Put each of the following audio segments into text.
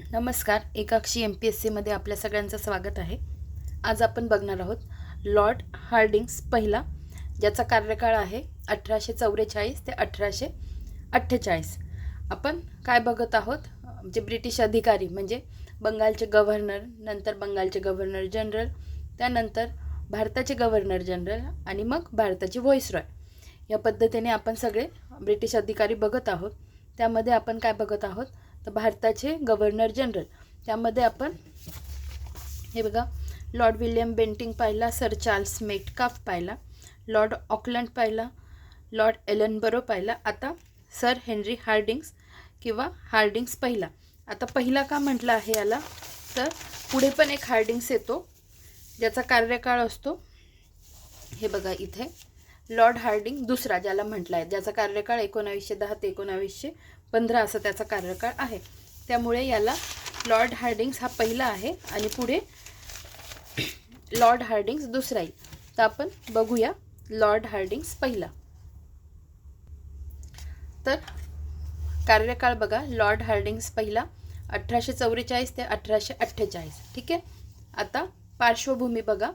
नमस्कार एकाक्षी M P S सीमध्ये आपल्या सगळ्यांचं स्वागत आहे. आज आपण बघणार आहोत लॉर्ड हार्डिंग्स पहिला ज्याचा कार्यकाळ आहे अठराशे चौवेचाळीस ते अठराशे अठ्ठेचाळीस. आपण काय बघत आहोत? जे ब्रिटिश अधिकारी म्हणजे बंगालचे गव्हर्नर नंतर बंगालचे गव्हर्नर जनरल त्यानंतर भारताचे गव्हर्नर जनरल आणि मग भारताचे व्हॉइसरॉय. या पद्धतीने आपण सगळे ब्रिटिश अधिकारी बघत आहोत. त्यामध्ये आपण काय बघत आहोत? तर भारताचे गव्हर्नर जनरल. त्यामध्ये आपण हे बघा लॉर्ड विल्यम बेंटिंग पाहिला सर चार्ल्स मेटकाफ पाहिला लॉर्ड ऑकलंड पाहिला लॉर्ड एलनबरो पाहिला आता सर हेनरी हार्डिंग्स किंवा हार्डिंग्स पहिला. आता पहिला का म्हटलं आहे याला? तर पुढे पण एक हार्डिंग्स येतो ज्याचा कार्यकाळ असतो. हे बघा इथे. लॉर्ड हार्डिंग दुसरा ज्याला म्हटलं आहे ज्याचा कार्यकाळ एकोणावीसशे दहा ते एकोणावीसशे पंधरा असं त्याचा कार्यकाळ आहे. त्यामुळे याला लॉर्ड हार्डिंग्स हा पहिला आहे आणि पुढे लॉर्ड हार्डिंग्स दुसरा येईल तर आपण बघूया लॉर्ड हार्डिंग्स पहिला. तर कार्यकाळ बघा लॉर्ड हार्डिंग्स पहिला अठराशे चौवेचाळीस ते अठराशे अठ्ठेचाळीस. ठीक आहे? आता पार्श्वभूमी बघा.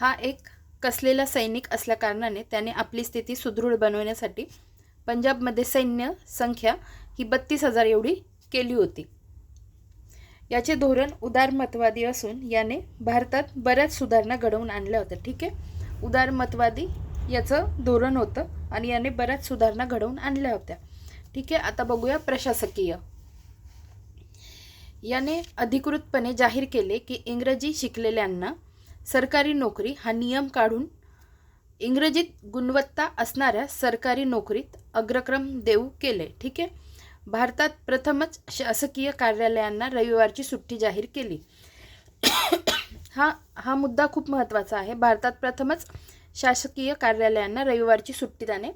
हा एक कसलेला सैनिक असल्याकारणाने त्याने आपली स्थिती सुदृढ बनवण्यासाठी पंजाबमध्ये सैन्य संख्या ही बत्तीस हजार एवढी केली होती. याचे धोरण उदारमतवादी असून याने भारतात बऱ्याच सुधारणा घडवून आणल्या होत्या. ठीक आहे? उदारमतवादी याचं धोरण होतं आणि याने बऱ्याच सुधारणा घडवून आणल्या होत्या. ठीक आहे? आता बघूया प्रशासकीय. याने अधिकृतपणे जाहीर केले की इंग्रजी शिकलेल्यांना सरकारी नोकरी हा नियम काढून इंग्रजीत गुणवत्ता असणाऱ्या सरकारी नोकरीत अग्रक्रम देऊ केले ठीक आहे? भारतात प्रथमच शासकीय कार्यालयांना रविवारची सुट्टी जाहीर केली. हा हा मुद्दा खूप महत्त्वाचा आहे. भारतात प्रथमच शासकीय कार्यालयांना रविवारची सुट्टी त्याने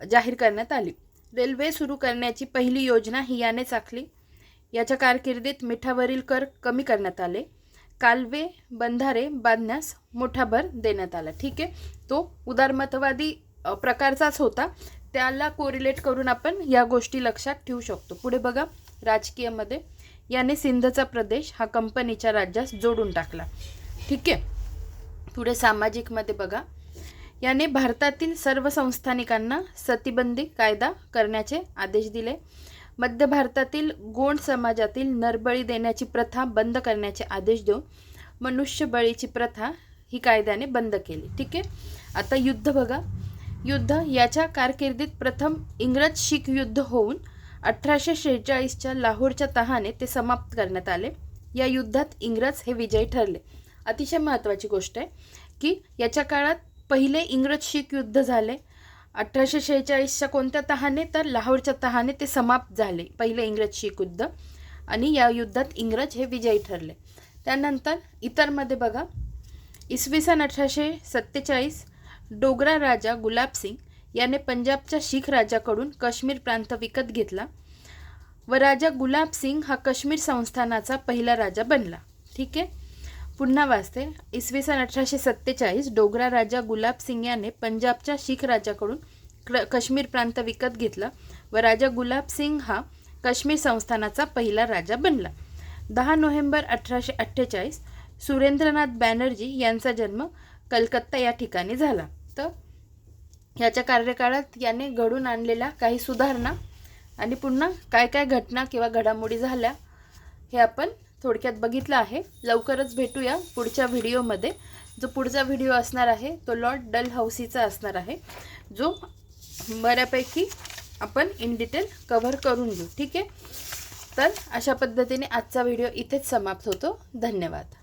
जाहीर करण्यात आली. रेल्वे सुरू करण्याची पहिली योजना ही यानेच आखली याच्या कारकिर्दीत मिठावरील कर कमी करण्यात आले. कालवे बंधारे बांधण्यास मोठा भर देण्यात आला ठीक आहे? तो उदारमतवादी प्रकारचाच होता. त्याला कोरिलेट करून आपण या गोष्टी लक्षात ठेवू शकतो. पुढे बघा राजकीयमध्ये याने सिंधचा प्रदेश हा कंपनीच्या राज्यास जोडून टाकला. ठीक आहे? पुढे सामाजिकमध्ये बघा याने भारतातील सर्व संस्थानिकांना सतीबंदी कायदा करण्याचे आदेश दिले. मध्य भारतातील गोंड समाजातील नरबळी देण्याची प्रथा बंद करण्याचे आदेश देऊन मनुष्यबळीची प्रथा ही कायद्याने बंद केली. ठीक आहे? आता युद्ध बघा. युद्ध याच्या कारकिर्दीत प्रथम इंग्रज शीख युद्ध होऊन अठराशे शेहेचाळीसच्या लाहोरच्या तहाने ते समाप्त करण्यात आले. या युद्धात इंग्रज हे विजयी ठरले. अतिशय महत्त्वाची गोष्ट आहे की याच्या काळात पहिले इंग्रज शीख युद्ध झाले. अठराशे शेहेचाळीसच्या कोणत्या तहाने? तर लाहोरच्या तहाने ते समाप्त झाले. पहिले इंग्रज शीख युद्ध. आणि या युद्धात इंग्रज हे विजयी ठरले. त्यानंतर इतरमध्ये बघा. इसवी सन अठराशे सत्तेचाळीस डोगरा राजा गुलाब सिंग याने पंजाबच्या शीख राजाकडून काश्मीर प्रांत विकत घेतला व राजा गुलाब सिंग हा काश्मीर संस्थानाचा पहिला राजा बनला. ठीक आहे? पुन्हा वाचते. इसवी सन अठराशे सत्तेचाळीस डोगरा राजा गुलाब सिंग याने पंजाबच्या शीख राजाकडून क्र काश्मीर प्रांत विकत घेतला व राजा गुलाब सिंग हा काश्मीर संस्थानाचा पहिला राजा बनला. दहा नोव्हेंबर अठराशे अठ्ठेचाळीस सुरेंद्रनाथ बॅनर्जी यांचा जन्म कलकत्ता या ठिकाणी झाला. तर याच्या कार्यकाळात याने घडून आणलेल्या काही सुधारणा आणि पुन्हा काय काय घटना किंवा घडामोडी झाल्या हे आपण थोडक्यात बघितलं आहे. लवकरच भेटूया पुढच्या व्हिडिओमध्ये. जो पुढचा व्हिडिओ असणार आहे तो लॉर्ड डल हाऊसीचा असणार आहे जो बऱ्यापैकी आपण इन डिटेल कव्हर करून घेऊ. ठीक आहे? तर अशा पद्धतीने आजचा व्हिडिओ इथेच समाप्त होतो. धन्यवाद.